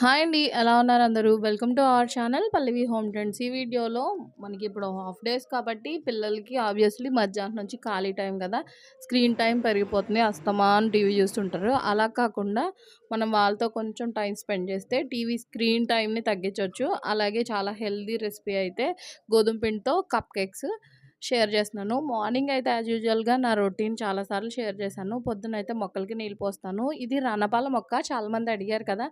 Hi అండి ఎలా ఉన్నారు అందరూ? Welcome to our channel Pallavi home trends. ఈ వీడియోలో మనకి ఇప్పుడు హాఫ్ డేస్ కాబట్టి పిల్లలకి ఆబ్వియస్లీ మధ్యాహ్నం నుంచి ఖాళీ టైం కదా. స్క్రీన్ టైం పెరిగిపోతుంది అస్తమాన్ టీవీ చూస్తుంటారు. అలా కాకుండా మనం వాళ్ళతో కొంచెం టైం స్పెండ్ చేస్తే టీవీ స్క్రీన్ టైంని తగ్గించవచ్చు అలాగే చాలా హెల్దీ రెసిపీ అయితే గోధుమ పిండితో కప్ కేక్స్ షేర్ చేస్తున్నాను. మార్నింగ్ అయితే యాజ్ యూజువల్గా నా రొటీన్ చాలాసార్లు షేర్ చేశాను. పొద్దున అయితే మొక్కలకి నీళ్ళు పోస్తాను. ఇది రణపాల మొక్క చాలామంది అడిగారు కదా!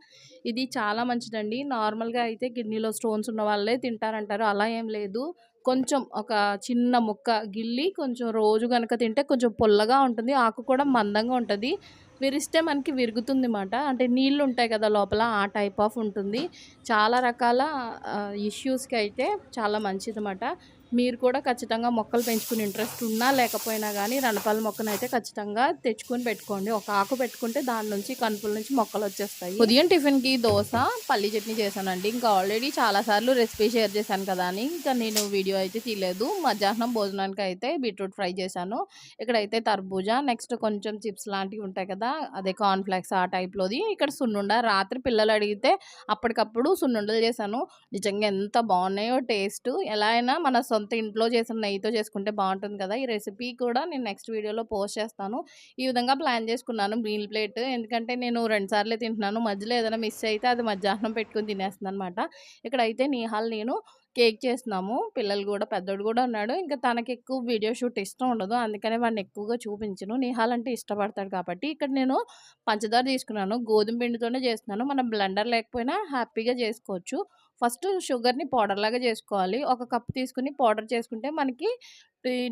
ఇది చాలా మంచిదండి. నార్మల్గా అయితే కిడ్నీలో స్టోన్స్ ఉన్న వాళ్ళే తింటారంటారు. అలా ఏం లేదు. కొంచెం ఒక చిన్న ముక్క గిల్లి కొంచెం రోజు కనుక తింటే కొంచెం పుల్లగా ఉంటుంది. ఆకు కూడా మందంగా ఉంటుంది. విరిస్తే మనకి విరుగుతుంది మాట. అంటే నీళ్ళు ఉంటాయి కదా లోపల ఆ టైప్ ఆఫ్ ఉంటుంది. చాలా రకాల ఇష్యూస్కి అయితే చాలా మంచిదన్నమాట మీరు కూడా ఖచ్చితంగా మొక్కలు పెంచుకునే ఇంట్రెస్ట్ ఉన్నా లేకపోయినా కానీ రణపాల మొక్కను అయితే ఖచ్చితంగా తెచ్చుకొని పెట్టుకోండి. ఒక ఆకు పెట్టుకుంటే దాని నుంచి కనుపుల నుంచి మొక్కలు వచ్చేస్తాయి. ఉదయం టిఫిన్కి దోశ పల్లి చట్నీ చేశానండి. ఇంకా ఆల్రెడీ చాలాసార్లు రెసిపీ షేర్ చేశాను కదా అని. ఇంకా నేను వీడియో అయితే తీయలేదు. మధ్యాహ్నం భోజనానికి అయితే బీట్రూట్ ఫ్రై చేశాను. ఇక్కడైతే తర్బూజా నెక్స్ట్ కొంచెం చిప్స్ లాంటివి ఉంటాయి కదా అదే కార్న్ఫ్లాక్స్ ఆ టైప్లోది ఇక్కడ సున్నుండ రాత్రి పిల్లలు అడిగితే అప్పటికప్పుడు సున్నుండలు చేశాను. నిజంగా ఎంత బాగున్నాయో టేస్ట్ ఎలా అయినా మన సొంత ఇంట్లో చేసిన నెయ్యితో చేసుకుంటే బాగుంటుంది కదా. ఈ రెసిపీ కూడా నేను నెక్స్ట్ వీడియోలో పోస్ట్ చేస్తాను. ఈ విధంగా ప్లాన్ చేసుకున్నాను. మీల్ ప్లేట్ ఎందుకంటే నేను రెండు సార్లే తింటున్నాను. మధ్యలో ఏదైనా మిస్ అయితే అది మధ్యాహ్నం పెట్టుకుని తినేస్తుంది అనమాట ఇక్కడైతే నీహాల్ నేను కేక్ చేస్తున్నాము. పిల్లలు కూడా పెద్దోడు కూడా ఉన్నాడు. ఇంకా తనకి ఎక్కువ వీడియో షూట్ ఇష్టం ఉండదు. అందుకనే వాడిని ఎక్కువగా చూపించను. నిహాల్ అంటే ఇష్టపడతాడు కాబట్టి ఇక్కడ నేను పంచదార తీసుకున్నాను. గోధుమ పిండితోనే చేస్తున్నాను. మనం బ్లెండర్ లేకపోయినా హ్యాపీగా చేసుకోవచ్చు. ఫస్ట్ షుగర్ని పౌడర్ లాగా చేసుకోవాలి. ఒక కప్ తీసుకుని పౌడర్ చేసుకుంటే మనకి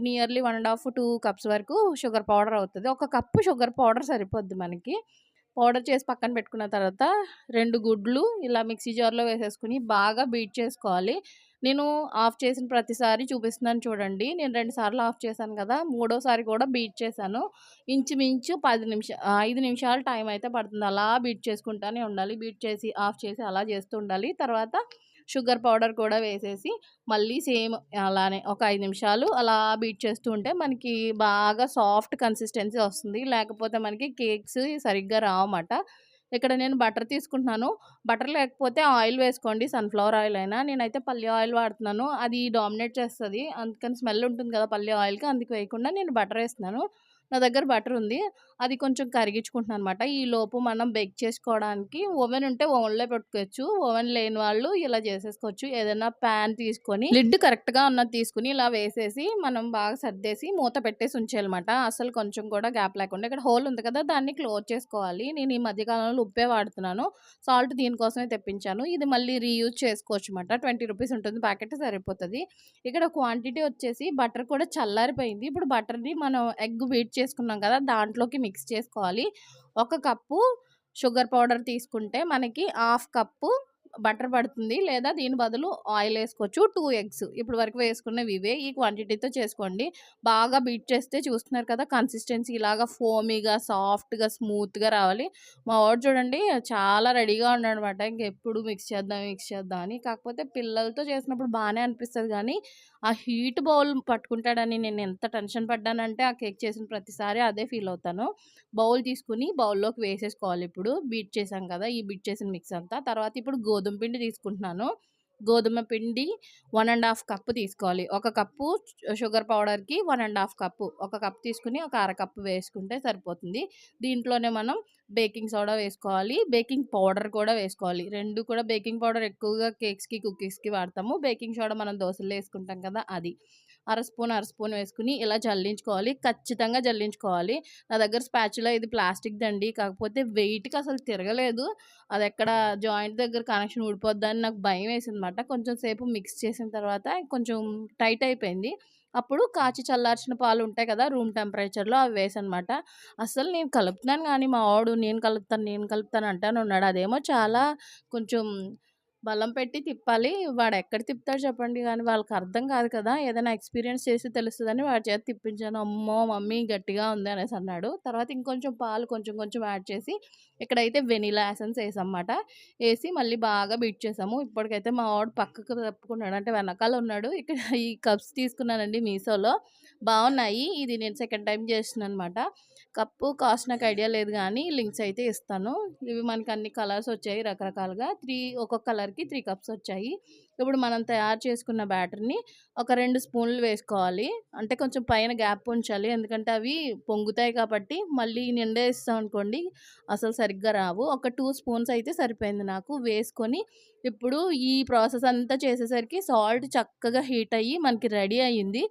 nearly one and half two cups వరకు షుగర్ పౌడర్ అవుతుంది. ఒక కప్పు షుగర్ పౌడర్ సరిపోద్ది మనకి. పౌడర్ చేసి పక్కన పెట్టుకున్న తర్వాత రెండు గుడ్లు ఇలా మిక్సీ జార్లో వేసేసుకుని బాగా బీట్ చేసుకోవాలి. నేను ఆఫ్ చేసిన ప్రతిసారి చూపిస్తున్నాను చూడండి. నేను రెండు సార్లు ఆఫ్ చేశాను కదా మూడోసారి కూడా బీట్ చేశాను. ఇంచుమించు పది నిమిషాలు ఐదు నిమిషాలు టైం అయితే పడుతుంది. అలా బీట్ చేసుకుంటానే ఉండాలి. బీట్ చేసి ఆఫ్ చేసి అలా చేస్తూ ఉండాలి. తర్వాత షుగర్ పౌడర్ కూడా వేసేసి మళ్ళీ సేమ్ అలానే ఒక ఐదు నిమిషాలు అలా బీట్ చేస్తూ ఉంటే మనకి బాగా సాఫ్ట్ కన్సిస్టెన్సీ వస్తుంది. లేకపోతే మనకి కేక్స్ సరిగ్గా రావన్నమాట ఇక్కడ నేను బటర్ తీసుకుంటున్నాను. బటర్ లేకపోతే ఆయిల్ వేసుకోండి. సన్ఫ్లవర్ ఆయిల్ అయినా. నేనైతే పల్లి ఆయిల్ వాడుతున్నాను. అది డామినేట్ చేస్తుంది. అందుకని స్మెల్ ఉంటుంది కదా పల్లి ఆయిల్కి. అందుకు వేయకుండా నేను బటర్ వేస్తున్నాను. నా దగ్గర బటర్ ఉంది. అది కొంచెం కరిగించుకుంటున్నాను అనమాట ఈ లోపు మనం బేక్ చేసుకోవడానికి ఓవెన్ ఉంటే ఓవెన్లో పెట్టుకోవచ్చు. ఓవెన్ లేని వాళ్ళు ఇలా చేసేసుకోవచ్చు. ఏదైనా ప్యాన్ తీసుకొని లిడ్ కరెక్ట్గా ఉన్నది తీసుకుని ఇలా వేసేసి మనం బాగా సర్దేసి మూత పెట్టేసి ఉంచేయాలన్నమాట. అసలు కొంచెం కూడా గ్యాప్ లేకుండా. ఇక్కడ హోల్ ఉంది కదా దాన్ని క్లోజ్ చేసుకోవాలి. నేను ఈ మధ్యకాలంలో ఉప్పే వాడుతున్నాను. సాల్ట్ దీనికోసమే తెప్పించాను. ఇది మళ్ళీ రీయూజ్ చేసుకోవచ్చు అనమాట ట్వంటీ రూపీస్ ఉంటుంది. ప్యాకెట్ సరిపోతుంది. ఇక్కడ క్వాంటిటీ వచ్చేసి బటర్ కూడా చల్లారిపోయింది. ఇప్పుడు బటర్ని మనం ఎగ్ బీట్ చేసుకున్నాం కదా దాంట్లోకి మిక్స్ చేసుకోవాలి. ఒక కప్పు షుగర్ పౌడర్ తీసుకుంటే మనకి హాఫ్ కప్పు బటర్ పడుతుంది లేదా దీని బదులు ఆయిల్ వేసుకోవచ్చు. టూ ఎగ్స్ ఇప్పుడు వరకు వేసుకున్నవి ఇవే. ఈ క్వాంటిటీతో చేసుకోండి. బాగా బీట్ చేస్తే చూస్తున్నారు కదా కన్సిస్టెన్సీ ఇలాగా ఫోమీగా సాఫ్ట్గా స్మూత్గా రావాలి. మా వాడు చూడండి చాలా రెడీగా ఉన్నాడు అనమాట ఇంకెప్పుడు మిక్స్ చేద్దాం మిక్స్ చేద్దాం అని. కాకపోతే పిల్లలతో చేసినప్పుడు బాగానే అనిపిస్తుంది కానీ ఆ హీట్ బౌల్ పట్టుకుంటాడని నేను ఎంత టెన్షన్ పడ్డానంటే ఆ కేక్ చేసిన ప్రతిసారి అదే ఫీల్ అవుతాను. బౌల్ తీసుకుని బౌల్లోకి వేసేసుకోవాలి ఇప్పుడు. బీట్ చేసాం కదా ఈ బీట్ చేసిన మిక్స్ అంతా. తర్వాత ఇప్పుడు గోధుమ గోధుమ పిండి తీసుకుంటున్నాను. గోధుమ పిండి వన్ అండ్ హాఫ్ కప్పు తీసుకోవాలి. ఒక కప్పు షుగర్ పౌడర్కి వన్ అండ్ హాఫ్ కప్పు. ఒక కప్ తీసుకుని ఒక అర కప్పు వేసుకుంటే సరిపోతుంది. దీంట్లోనే మనం బేకింగ్ సోడా వేసుకోవాలి. బేకింగ్ పౌడర్ కూడా వేసుకోవాలి. రెండు కూడా బేకింగ్ పౌడర్ ఎక్కువగా కేక్స్కి కుకీస్కి వాడతాము. బేకింగ్ సోడా మనం దోశలు వేసుకుంటాం కదా అది. అర స్పూన్ అర స్పూన్ వేసుకుని ఇలా జల్లించుకోవాలి. ఖచ్చితంగా జల్లించుకోవాలి. నా దగ్గర స్పాచులా ఇది ప్లాస్టిక్ దండి. కాకపోతే వెయిట్కి అసలు తిరగలేదు. అది ఎక్కడ జాయింట్ దగ్గర కనెక్షన్ ఊడిపోద్దని నాకు భయం వేసిందన్నమాట. కొంచెం సేపు మిక్స్ చేసిన తర్వాత కొంచెం టైట్ అయిపోయింది. అప్పుడు కాచి చల్లార్చిన పాలు ఉంటాయి కదా రూమ్ టెంపరేచర్లో అవి వేసనమాట అసలు నేను కలుపుతున్నాను కానీ మా వాడు నేను కలుపుతాను నేను కలుపుతాను అంటాను ఉన్నాడు. అదేమో చాలా కొంచెం బలం పెట్టి తిప్పాలి. వాడు ఎక్కడ తిప్పుతాడు చెప్పండి కానీ వాళ్ళకి అర్థం కాదు కదా! ఏదైనా ఎక్స్‌పీరియన్స్ చేసి తెలుస్తుందని వాడి చేత తిప్పించాను. అమ్మో! మమ్మీ గట్టిగా ఉంది అనేసి అన్నాడు. తర్వాత ఇంకొంచెం పాలు కొంచెం కొంచెం యాడ్ చేసి ఇక్కడైతే వెనిలా ఎసెన్స్ ఏసామన్నమాట. వేసి మళ్ళీ బాగా బీట్ చేసాము. ఇప్పటికైతే మా వాడు పక్కకు తప్పుకున్నాడు. అంటే వెనకాల ఉన్నాడు. ఇక్కడ ఈ కప్స్ తీసుకున్నానండి మీషోలో. బాగున్నాయి ఇది నేను సెకండ్ టైం చేసిన అనమాట కప్పు కాస్ట్ నాకు ఐడియా లేదు కానీ లింక్స్ అయితే ఇస్తాను. ఇవి మనకి అన్ని కలర్స్ వచ్చాయి రకరకాలుగా. త్రీ ఒక్కొక్క మనకి త్రీ కప్స్ వచ్చాయి. ఇప్పుడు మనం తయారు చేసుకున్న బ్యాటర్‌ని ఒక రెండు స్పూన్లు వేసుకోవాలి. అంటే కొంచెం పైన గ్యాప్ ఉంచాలి. ఎందుకంటే అవి పొంగుతాయి కాబట్టి మళ్ళీ నిండా అనుకోండి అసలు సరిగ్గా రావు. ఒక టూ స్పూన్స్ అయితే సరిపోయింది నాకు. వేసుకొని ఇప్పుడు ఈ ప్రాసెస్ అంతా చేసేసరికి సాల్ట్ చక్కగా హీట్ అయ్యి మనకి రెడీ అయ్యింది.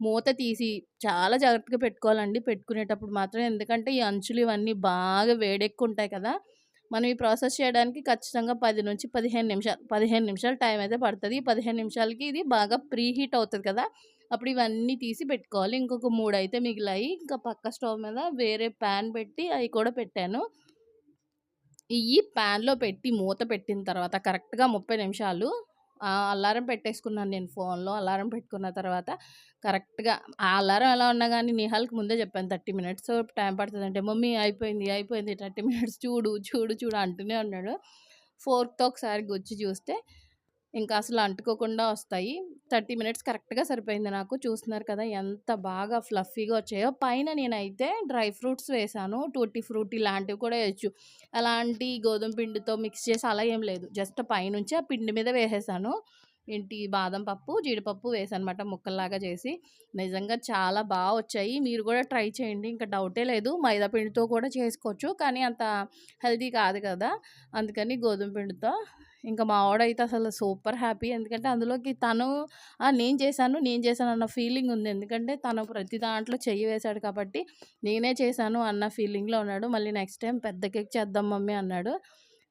మూత తీసి చాలా జాగ్రత్తగా పెట్టుకోవాలండి పెట్టుకునేటప్పుడు మాత్రం. ఎందుకంటే ఈ అంచులు ఇవన్నీ బాగా వేడెక్కువుంటాయి కదా! మనం ఈ ప్రాసెస్ చేయడానికి ఖచ్చితంగా 10-15 నిమిషాలు 15 నిమిషాలు టైం అయితే పడుతుంది పదిహేను నిమిషాలకి ఇది బాగా ప్రీ హీట్ అవుతుంది కదా! అప్పుడు ఇవన్నీ తీసి పెట్టుకోవాలి. ఇంకొక మూడు అయితే మిగిలాయి. ఇంకా పక్క స్టవ్ మీద వేరే పాన్ పెట్టి అవి కూడా పెట్టాను. ఇవి ప్యాన్లో పెట్టి మూత పెట్టిన తర్వాత కరెక్ట్‌గా 30 నిమిషాలు అలారం పెట్టేసుకున్నాను నేను ఫోన్‌లో. అలారం పెట్టుకున్న తర్వాత కరెక్ట్‌గా ఆ అలారం ఎలా ఉన్నా కానీ నిహాల్‌కి ముందే చెప్పాను 30 మినిట్స్ టైం పడతదంటే, మమ్మీ అయిపోయింది, అయిపోయింది 30 మినిట్స్ చూడు, చూడు, చూడు అంటూనే ఉన్నాడు. ఫోర్త్ ఒకసారి గుచ్చి చూస్తే ఇంకా అసలు అంటుకోకుండా వస్తాయి. 30 మినిట్స్ కరెక్ట్‌గా సరిపోయింది నాకు. చూస్తున్నారు కదా! ఎంత బాగా ఫ్లఫీగా వచ్చాయో. పైన నేనైతే డ్రై ఫ్రూట్స్ వేసాను టూటీ ఫ్రూటీ లాంటివి కూడా వేయచ్చు ఎలాంటి గోధుమ పిండితో మిక్స్ చేసి అలా ఏం లేదు. జస్ట్ పైనుంచి ఆ పిండి మీద వేసేసాను. ఏంటి బాదం పప్పు, జీడిపప్పు వేసనమాట ముక్కల్లాగా చేసి. నిజంగా చాలా బాగా వచ్చాయి. మీరు కూడా ట్రై చేయండి. ఇంకా డౌటే లేదు. మైదా పిండితో కూడా చేసుకోవచ్చు. కానీ అంత హెల్తీ కాదు కదా! అందుకని గోధుమ పిండితో. ఇంకా మా వాడైతే అసలు సూపర్ హ్యాపీ. ఎందుకంటే అందులోకి తను నేను చేశాను, నేను చేశాను అన్న ఫీలింగ్ ఉంది. ఎందుకంటే తను ప్రతి దాంట్లో చెయ్యి వేశాడు కాబట్టి నేనే చేశాను అన్న ఫీలింగ్‌లో ఉన్నాడు. మళ్ళీ నెక్స్ట్ టైం పెద్ద కేక్ చేద్దాం మమ్మీ అన్నాడు.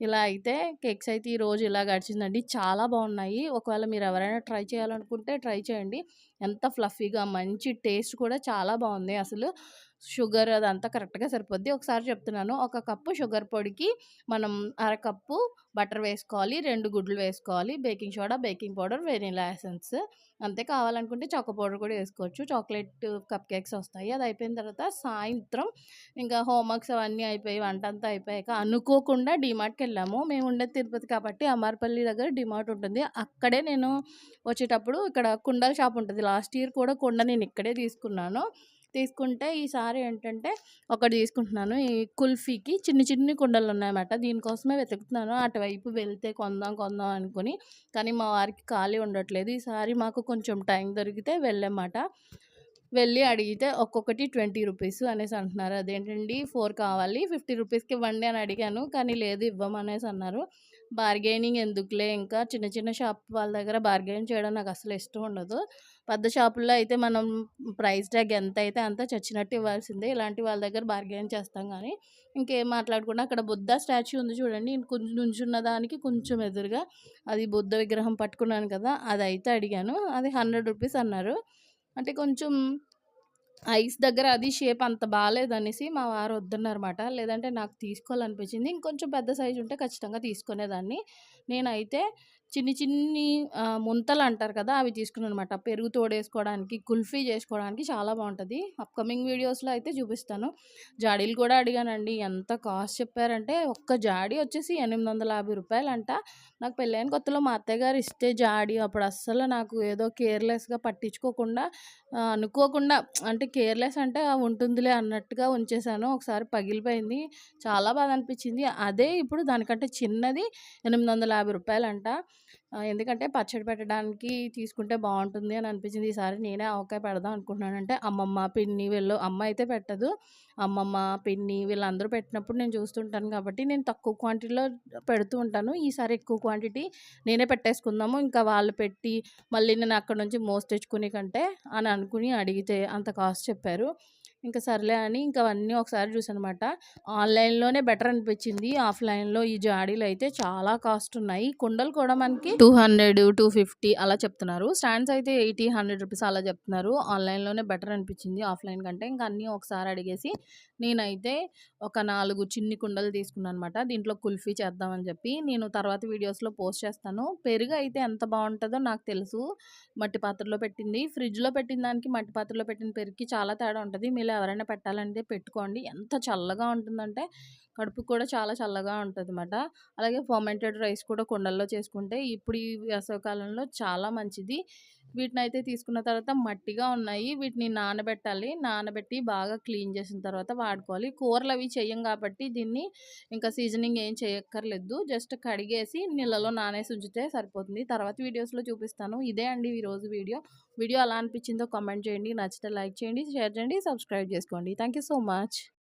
ఇలా అయితే కేక్స్ అయితే ఈరోజు ఇలా గడిచిందండి. చాలా బాగున్నాయి ఒకవేళ మీరు ఎవరైనా ట్రై చేయాలనుకుంటే ట్రై చేయండి. ఎంత ఫ్లఫీగా మంచి టేస్ట్ కూడా చాలా బాగుంది అసలు. షుగర్ అదంతా కరెక్ట్‌గా సరిపోద్ది. ఒకసారి చెప్తున్నాను. ఒక కప్పు షుగర్ పొడికి మనం అరకప్పు బటర్ వేసుకోవాలి. రెండు గుడ్లు వేసుకోవాలి. Baking soda, baking powder, vanilla essence అంతే. కావాలనుకుంటే చాకో పౌడర్ కూడా వేసుకోవచ్చు. చాక్లెట్ కప్ కేక్స్ వస్తాయి. అది అయిపోయిన తర్వాత సాయంత్రం ఇంకా హోంవర్క్స్ అవన్నీ అయిపోయి వంట అంతా అయిపోయాక అనుకోకుండా డిమార్ట్కి వెళ్ళాము మేము ఉండేది తిరుపతి కాబట్టి అమ్మారపల్లి దగ్గర డిమార్ట్ ఉంటుంది. అక్కడే నేను వచ్చేటప్పుడు ఇక్కడ కుండల షాప్ ఉంటుంది లాస్ట్ ఇయర్ కూడా కుండ నేను ఇక్కడే తీసుకున్నాను. తీసుకుంటే ఈసారి ఏంటంటే ఒకటి తీసుకుంటున్నాను. ఈ కుల్ఫీకి చిన్ని చిన్ని కుండలున్నాయన్నమాట. దీనికోసమే వెతుకుతున్నాను. అటువైపు వెళ్తే కొందాం, కొందాం అనుకుని. కానీ మా వారికి ఖాళీ ఉండట్లేదు. ఈసారి మాకు కొంచెం టైం దొరికితే వెళ్ళామాట. వెళ్ళి అడిగితే ఒక్కొక్కటి 20 రూపీస్ అనేసి అంటున్నారు. అదేంటండి ఫోర్ కావాలి 50 రూపీస్‌కి ఇవ్వండి అని అడిగాను. కానీ లేదు ఇవ్వమనేసి అన్నారు. బార్గెనింగ్ ఎందుకులే ఇంకా చిన్న చిన్న షాప్ వాళ్ళ దగ్గర బార్గెనింగ్ చేయడం నాకు అసలు ఇష్టం ఉండదు. పెద్ద షాపుల్లో అయితే మనం ప్రైస్ ట్యాగ్ అయితే అంత చచ్చినట్టు ఇవ్వాల్సిందే. ఇలాంటి వాళ్ళ దగ్గర బార్గెయిన్ చేస్తాం కానీ ఇంకేం మాట్లాడకుండా అక్కడ బుద్ధ స్టాచ్యూ ఉంది చూడండి. కొంచెం నుంచున్న దానికి కొంచెం ఎదురుగా అది బుద్ధ విగ్రహం పట్టుకున్నాను కదా! అది అయితే అడిగాను. అది 100 రూపీస్ అన్నారు. అంటే కొంచెం ఐస్ దగ్గర అది షేప్ అంత బాగాలేదనేసి మా వారు వద్దన్నారన్నమాట. లేదంటే నాకు తీసుకోవాలనిపించింది. ఇంకొంచెం పెద్ద సైజు ఉంటే ఖచ్చితంగా తీసుకునేదాన్ని. నేనైతే చిన్ని చిన్ని ముంతలు అంటారు కదా! అవి తీసుకున్నాను అనమాట పెరుగు తోడేసుకోవడానికి, కుల్ఫీ చేసుకోవడానికి చాలా బాగుంటుంది అప్‌కమింగ్ వీడియోస్‌లో అయితే చూపిస్తాను. జాడీలు కూడా అడిగానండి. ఎంత కాస్ట్ చెప్పారంటే ఒక్క జాడీ వచ్చేసి ఎనిమిది వందల యాభై రూపాయలు అంట. నాకు పెళ్ళైన కొత్తలో మా అత్తయ్య గారు ఇస్తే జాడీ అప్పుడు అస్సలు నాకు ఏదో కేర్‌లెస్‌గా పట్టించుకోకుండా అనుకోకుండా అంటే కేర్‌లెస్ అంటే ఉంటుందిలే అన్నట్టుగా ఉంచేశాను ఒకసారి పగిలిపోయింది. చాలా బాధ అనిపించింది. అదే ఇప్పుడు దానికంటే చిన్నది ఎనిమిది వందల యాభై రూపాయలు అంట. ఎందుకంటే పచ్చడి పెట్టడానికి తీసుకుంటే బాగుంటుంది అని అనిపించింది. ఈసారి నేనే ఆవకాయ పెడదాం అనుకుంటున్నాను. అంటే అమ్మమ్మ, పిన్ని వీళ్ళు అమ్మ అయితే పెట్టదు. అమ్మమ్మ, పిన్ని వీళ్ళందరూ పెట్టినప్పుడు నేను చూస్తుంటాను కాబట్టి నేను తక్కువ క్వాంటిటీలో పెడుతూ ఉంటాను. ఈసారి ఎక్కువ క్వాంటిటీ నేనే పెట్టేసుకుందాము. ఇంకా వాళ్ళు పెట్టి మళ్ళీ నేను అక్కడ నుంచి మోసి తెచ్చుకునే కంటే అని అనుకుని అడిగితే అంత కాస్ట్ చెప్పారు. ఇంకా సర్లే అని ఇంకా అవన్నీ ఒకసారి చూసానమాట. ఆన్లైన్లోనే బెటర్ అనిపించింది. ఆఫ్లైన్లో ఈ జాడీలు అయితే చాలా కాస్ట్ ఉన్నాయి. కుండలు కూడా మనకి టూ హండ్రెడ్ టూ ఫిఫ్టీ అలా చెప్తున్నారు. స్టాండ్స్ అయితే ఎయిటీ హండ్రెడ్ రూపీస్ అలా చెప్తున్నారు. ఆన్లైన్లోనే బెటర్ అనిపించింది ఆఫ్లైన్ కంటే. ఇంకా అన్నీ ఒకసారి అడిగేసి నేనైతే ఒక నాలుగు చిన్ని కుండలు తీసుకున్నాను అనమాట దీంట్లో కుల్ఫీ చేద్దామని చెప్పి నేను తర్వాత వీడియోస్లో పోస్ట్ చేస్తాను. పెరుగు అయితే ఎంత బాగుంటుందో నాకు తెలుసు. మట్టి పాత్రలో పెట్టింది. ఫ్రిడ్జ్లో పెట్టిన దానికి మట్టి పాత్రలో పెట్టిన పెరుగుకి చాలా తేడా ఉంటుంది. మీరు ఎవరైనా పెట్టాలంటే పెట్టుకోండి. ఎంత చల్లగా ఉంటుందంటే కడుపు కూడా చాలా చల్లగా ఉంటుంది అనమాట అలాగే ఫర్మెంటెడ్ రైస్ కూడా కుండల్లో చేసుకుంటే ఇప్పుడు ఈ వేసవికాలంలో చాలా మంచిది. వీటిని అయితే తీసుకున్న తర్వాత మట్టిగా ఉన్నాయి. వీటిని నానబెట్టాలి. నానబెట్టి బాగా క్లీన్ చేసిన తర్వాత వాడుకోవాలి. కూరలు అవి చెయ్యం కాబట్టి దీన్ని ఇంకా సీజనింగ్ ఏం చేయక్కర్లేదు. జస్ట్ కడిగేసి నీళ్ళలో నానేసి ఉంచితే సరిపోతుంది. తర్వాత వీడియోస్లో చూపిస్తాను. ఇదే అండి ఈరోజు వీడియో. వీడియో ఎలా అనిపించిందో కామెంట్ చేయండి. నచ్చితే లైక్ చేయండి షేర్ చేయండి సబ్స్క్రైబ్ చేసుకోండి. Thank so much.